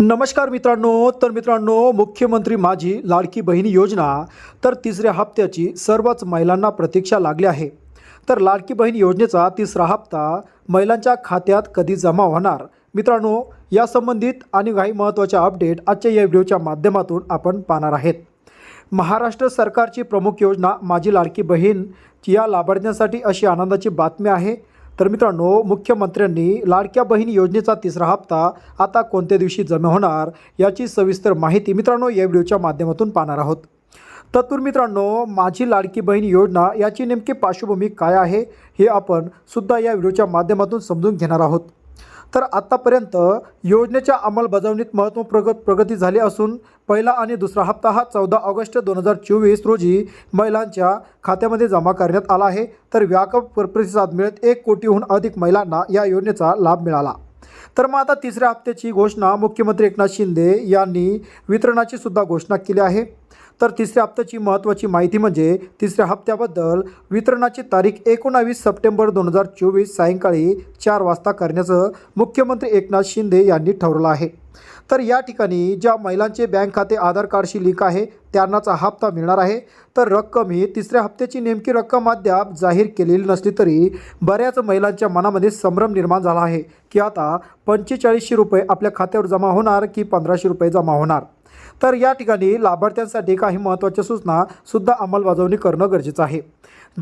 नमस्कार मित्रांनो तर मित्रांनो मुख्यमंत्री माझी लाडकी बहिणी योजना तर तिसऱ्या हप्त्याची सर्वच महिलांना प्रतीक्षा लागली आहे. तर लाडकी बहीण योजनेचा तिसरा हप्ता महिलांच्या खात्यात कधी जमा होणार? मित्रांनो या संबंधित आणि काही महत्त्वाच्या अपडेट आजच्या या व्हिडिओच्या माध्यमातून आपण पाहणार आहेत. महाराष्ट्र सरकारची प्रमुख योजना माझी लाडकी बहीण या लाभार्थ्यांसाठी अशी आनंदाची बातमी आहे. तर मित्रांनो मुख्यमंत्र्यांनी लाडक्या बहीण योजनेचा तिसरा हप्ता आता कोणत्या दिवशी जमा होणार याची सविस्तर माहिती मित्रांनो या व्हिडिओच्या माध्यमातून पाहणार आहोत. तत्पूर्वी मित्रांनो माझी लाडकी बहीण योजना याची नेमकी पार्श्वभूमी काय आहे हे आपण सुद्धा या व्हिडिओच्या माध्यमातून समजून घेणार आहोत. तर आत्तापर्यंत योजनेच्या अंमलबजावणीत महत्त्व प्रगत प्रगती झाली असून पहिला आणि दुसरा हप्ता हा चौदा ऑगस्ट दोन हजार चोवीस रोजी महिलांच्या खात्यामध्ये जमा करण्यात आला आहे. तर व्यापक प्रतिसाद मिळत एक कोटीहून अधिक महिलांना या योजनेचा लाभ मिळाला. तर मग आता तिसऱ्या हप्त्याची घोषणा मुख्यमंत्री एकनाथ शिंदे यांनी वितरणाची सुद्धा घोषणा केली आहे. तर तिसऱ्या हप्त्याची महत्त्वाची माहिती म्हणजे तिसऱ्या हप्त्याबद्दल वितरणाची तारीख एकोणावीस सप्टेंबर दोन हजार चोवीस सायंकाळी चार वाजता करण्याचं मुख्यमंत्री एकनाथ शिंदे यांनी ठरवलं आहे. तर या ठिकाणी ज्या महिलांचे बँक खाते आधार कार्डशी लिंक आहे त्यांनाच हा हप्ता मिळणार आहे. तर रक्कम ही तिसऱ्या हप्त्याची नेमकी रक्कम अद्याप जाहीर केलेली नसली तरी बऱ्याच महिलांच्या मनामध्ये संभ्रम निर्माण झाला आहे की आता पंचेचाळीसशे रुपये आपल्या खात्यावर जमा होणार की पंधराशे रुपये जमा होणार? तर या ठिकाणी लाभार्थ्यांसाठी काही महत्त्वाच्या सूचना सुद्धा अंमलबजावणी करणं गरजेचं आहे.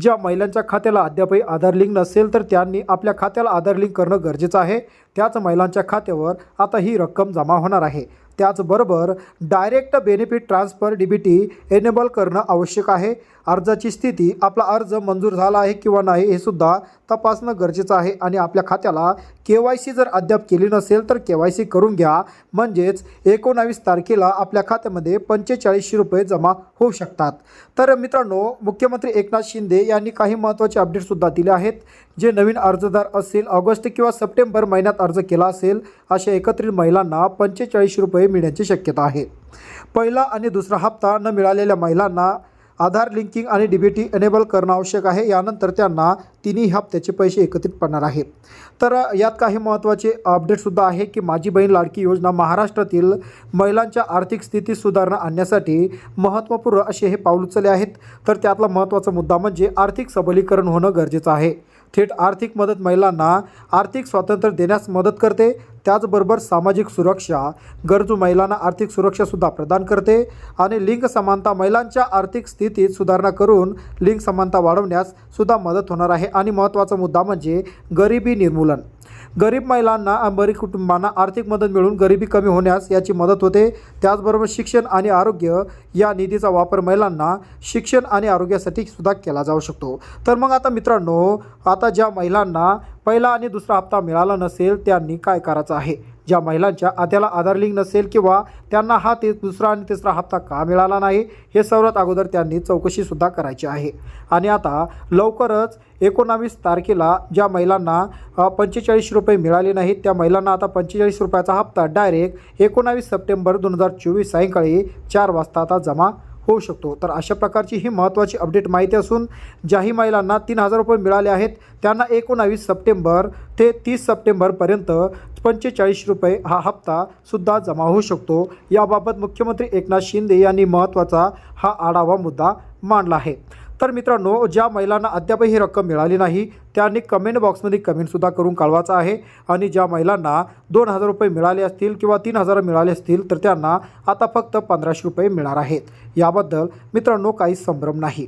ज्या महिलांच्या खात्याला अद्यापही आधार लिंक नसेल तर त्यांनी आपल्या खात्याला आधार लिंक करणं गरजेचं आहे. त्याच महिलांच्या खात्यावर आता ही रक्कम जमा होणार आहे. त्याचबरोबर direct benefit transfer D B T enable करणं आवश्यक आहे. अर्जाची स्थिती आपला अर्ज मंजूर झाला आहे किंवा नाही हे सुद्धा तपासणं गरजेचं आहे आणि आपल्या खात्याला के वाय सी जर अद्याप केली नसेल तर के वाय सी करून घ्या. म्हणजेच एकोणावीस तारखेला आपल्या खात्यामध्ये पंचेचाळीसशे रुपये जमा होऊ शकतात. तर मित्रांनो मुख्यमंत्री एकनाथ शिंदे यांनी काही महत्त्वाचे अपडेटसुद्धा दिले आहेत. जे नवीन अर्जदार असतील ऑगस्ट किंवा सप्टेंबर महिन्यात अर्ज केला असेल अशा एकत्रित महिलांना पंचेचाळीसशे रुपये मिळण्याची शक्यता आहे. पहिला आणि दुसरा हप्ता न मिळालेल्या महिलांना आधार लिंकिंग आणि डी बी टी एनेबल करणं आवश्यक आहे. यानंतर त्यांना तिन्ही हप्त्याचे पैसे एकत्रित पडणार आहेत तर यात काही महत्त्वाचे अपडेटसुद्धा आहे की माझी बहीण लाडकी योजना महाराष्ट्रातील महिलांच्या आर्थिक स्थिती सुधारणा आणण्यासाठी महत्त्वपूर्ण असे हे पाऊल उचलले आहेत. तर त्यातला महत्त्वाचा मुद्दा म्हणजे आर्थिक सबलीकरण होणं गरजेचं आहे. थेट आर्थिक मदत महिलांना आर्थिक स्वातंत्र्य देण्यास मदत करते. त्याचबरोबर सामाजिक सुरक्षा गरजू महिलांना आर्थिक सुरक्षासुद्धा प्रदान करते आणि लिंग समानता महिलांच्या आर्थिक स्थितीत सुधारणा करून लिंग समानता वाढवण्यास सुद्धा मदत होणार आहे. आणि महत्त्वाचा मुद्दा म्हणजे गरिबी निर्मूलन. गरीब महिलांना अंबरी कुटुंबांना आर्थिक मदत मिळून गरिबी कमी होण्यास याची मदत होते. त्याचबरोबर शिक्षण आणि आरोग्य या निधीचा वापर महिलांना शिक्षण आणि आरोग्यासाठी सुद्धा केला जाऊ शकतो. तर मग आता मित्रांनो आता ज्या महिलांना पहिला आणि दुसरा हप्ता मिळाला नसेल त्यांनी काय करायचं आहे? ज्या महिलांच्या आत्याला आधार लिंक नसेल किंवा त्यांना हा ते दुसरा आणि तिसरा हप्ता का मिळाला नाही हे सर्वात अगोदर त्यांनी चौकशीसुद्धा करायची आहे. आणि आता लवकरच एकोणावीस तारखेला ज्या महिलांना पंचेचाळीस रुपये मिळाले नाहीत त्या महिलांना आता पंचेचाळीस रुपयाचा हप्ता डायरेक्ट एकोणावीस सप्टेंबर दोन हजार चोवीस सायंकाळी चार वाजता आता जमा होऊ शकतो. तर अशा प्रकारची ही महत्त्वाची अपडेट माहिती असून ज्याही महिलांना तीन हजार रुपये मिळाले आहेत त्यांना एकोणावीस सप्टेंबर ते तीस सप्टेंबरपर्यंत पंचेचाळीस रुपये हा हप्ता सुद्धा जमा होऊ शकतो. याबाबत मुख्यमंत्री एकनाथ शिंदे यांनी महत्त्वाचा हा आढावा मुद्दा मांडला आहे. तर मित्रांनो ज्या महिलांना अद्यापही ही रक्कम मिळाली नाही त्यांनी कमेंट बॉक्समध्ये कमेंटसुद्धा करून कळवायचं आहे. आणि ज्या महिलांना दोन हजार रुपये मिळाले असतील किंवा तीन हजार मिळाले असतील तर त्यांना आता फक्त पंधराशे रुपये मिळणार आहेत. याबद्दल मित्रांनो काही संभ्रम नाही.